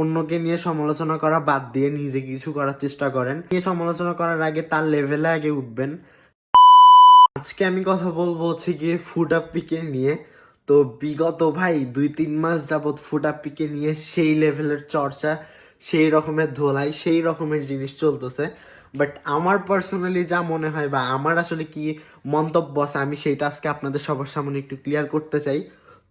অন্যকে নিয়ে সমালোচনা করা বাদ দিয়ে নিজে কিছু করার চেষ্টা করেন। নিয়ে সমালোচনা করার আগে তার লেভেলে আগে উঠবেন। আজকে আমি কথা বলব হচ্ছে গিয়ে ফুড পিকে নিয়ে। তো বিগত ভাই দুই তিন মাস যাবৎ ফুড পিকে নিয়ে সেই লেভেলের চর্চা, সেই রকমের ধোলাই, সেই রকমের জিনিস চলতেছে। বাট আমার পার্সোনালি যা মনে হয় বা আমার আসলে কি মন্তব্য আছে আমি সেইটা আজকে আপনাদের সবার সামনে একটু ক্লিয়ার করতে চাই।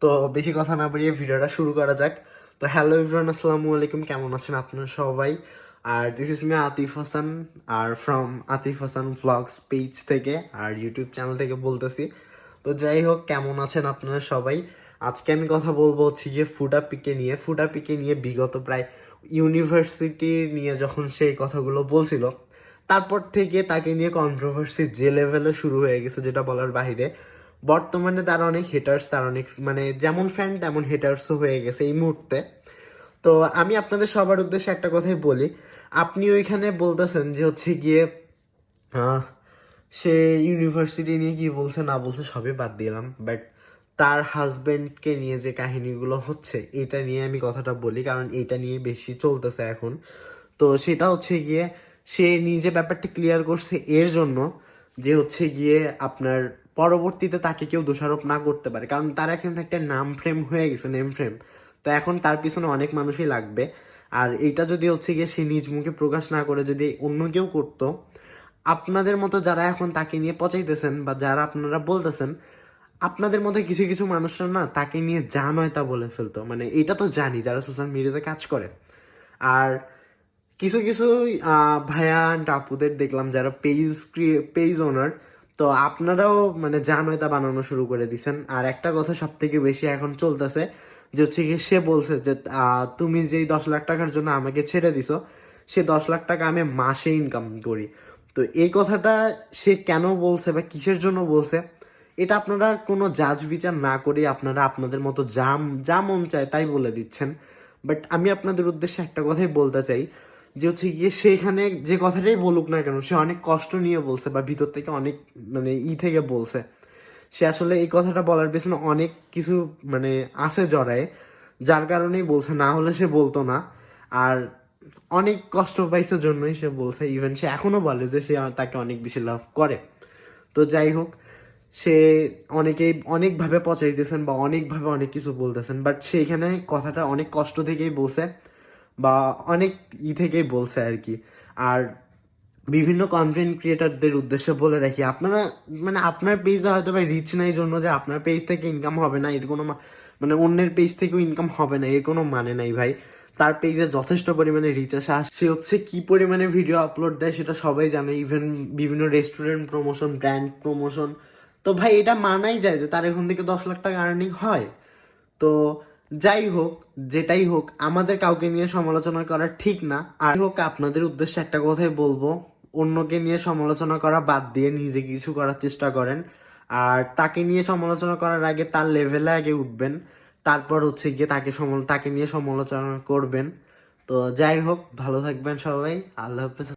তো বেশি কথা না বাড়িয়ে ভিডিওটা শুরু করা যাক। তো হ্যালো ইভরান আসসালামু আলাইকুম। কেমন আছেন আপনারা সবাই? আর this is me Atif Hasan R from Atif Hasan vlogs page থেকে আর ইউটিউব চ্যানেল থেকে বলতেছি। তো যাই হোক, কেমন আছেন আপনারা সবাই? আজকে আমি কথা বলব হচ্ছে গিয়ে ফুডা পিকে নিয়ে। ফুডা পিকে নিয়ে বিগত প্রায় ইউনিভার্সিটি নিয়ে যখন সেই কথাগুলো বলছিল, তারপর থেকে তাকে নিয়ে কন্ট্রোভার্সি যে লেভেলে শুরু হয়ে গেছে, যেটা বলার বাইরে বর্তমানে তার অনেক হেটার্স তার অনেক মানে যেমন ফ্যান তেমন হেটার্সও হয়ে গেছে এই মুহূর্তে। তো আমি আপনাদের সবার উদ্দেশ্যে একটা কথাই বলি। আপনি ওইখানে বলতেছেন যে হচ্ছে গিয়ে সে ইউনিভার্সিটি নিয়ে কি বলছে, না বলছে সবই বাদ দিলাম। বাট তার হাজবেন্ডকে নিয়ে যে কাহিনীগুলো হচ্ছে, এটা নিয়ে আমি কথাটা বলি, কারণ এটা নিয়ে বেশি চলতেছে এখন। তো সেটা হচ্ছে গিয়ে, সে নিজে ব্যাপারটা ক্লিয়ার করছে এর জন্য যে হচ্ছে গিয়ে আপনার পরবর্তীতে তাকে কেউ দোষারোপ না করতে পারে। কারণ তার এখন একটা নাম ফ্রেম হয়ে গেছে নেম ফ্রেম তো এখন তার পিছনে অনেক মানুষই লাগবে। আর এটা যদি হচ্ছে গিয়ে সে নিজ মুখে প্রকাশ না করে, যদি অন্য কেউ করতো, আপনাদের মতো যারা এখন তাকে নিয়ে পচাইতেছেন বা যারা আপনারা বলতেছেন, আপনাদের মধ্যে কিছু কিছু মানুষরা না তাকে নিয়ে যা নয় তা বলে ফেলতো। মানে এটা তো জানি যারা সোশ্যাল মিডিয়াতে কাজ করে। আর কিছু কিছু ভাইয়া আপুদের দেখলাম যারা পেজ পেজ ওনার তো আপনারাও মানে যা নয় বানানো শুরু করে দিছেন। আর একটা কথা সব থেকে বেশি এখন চলতেছে, যে হচ্ছে কি সে বলছে যে তুমি যেই দশ লাখ টাকার জন্য আমাকে ছেড়ে দিছো, সে দশ লাখ টাকা আমি মাসে ইনকাম করি। তো এই কথাটা সে কেন বলছে বা কিসের জন্য বলছে, এটা আপনারা কোনো জাজ বিচার না করে আপনারা আপনাদের মতো যা যা মন চায় তাই বলে দিচ্ছেন। বাট আমি আপনাদের উদ্দেশ্যে একটা কথাই বলতে চাই যে হচ্ছে গিয়ে সেখানে যে কথাটাই বলুক না কেন, সে অনেক কষ্ট নিয়ে বলছে বা ভিতর থেকে অনেক মানে ই থেকে বলছে। সে আসলে এই কথাটা বলার পেছনে অনেক কিছু মানে আছে জড়ায়, যার কারণেই বলছে, না হলে সে বলতো না। আর অনেক কষ্ট পাইছে জন্যই সে বলছে ইভেন সে এখনও বলে যে সে তাকে অনেক বেশি লাভ করে। তো যাই হোক, সে অনেকেই অনেকভাবে পচাইতেছেন বা অনেকভাবে অনেক কিছু বলতেছেন বাট সেইখানে কথাটা অনেক কষ্ট থেকেই বলছে। বা অনেক ই থেকেই বলছে আর কি। আর বিভিন্ন কন্টেন্ট ক্রিয়েটারদের উদ্দেশ্যে বলে রাখি, আপনারা মানে আপনার পেজে হয়তো বা রিচ নাই জন্য যে আপনার পেজ থেকে ইনকাম হবে না, এর কোনো মানে অন্যের পেজ থেকেও ইনকাম হবে না, এর কোনো মানে নাই ভাই। তার পেজে যথেষ্ট পরিমাণে রিচ আসে। আর সে হচ্ছে কি পরিমাণে ভিডিও আপলোড দেয় সেটা সবাই জানে ইভেন বিভিন্ন রেস্টুরেন্ট প্রমোশন ব্র্যান্ড প্রমোশন তো ভাই এটা মানাই যায় যে তার এখন থেকে দশ লাখ টাকা আর্নিং হয়। তো যাই হোক, যেটাই হোক, আমাদের কাউকে নিয়ে সমালোচনা করা ঠিক না। আর হোক, আপনাদের উদ্দেশ্যে একটা কথাই বলব। অন্যকে নিয়ে সমালোচনা করা বাদ দিয়ে নিজে কিছু করার চেষ্টা করেন। আর তাকে নিয়ে সমালোচনা করার আগে তার লেভেলে আগে উঠবেন। তারপর হচ্ছে গিয়ে তাকে তাকে নিয়ে সমালোচনা করবেন। তো যাই হোক, ভালো থাকবেন সবাই। আল্লাহ হাফেজ।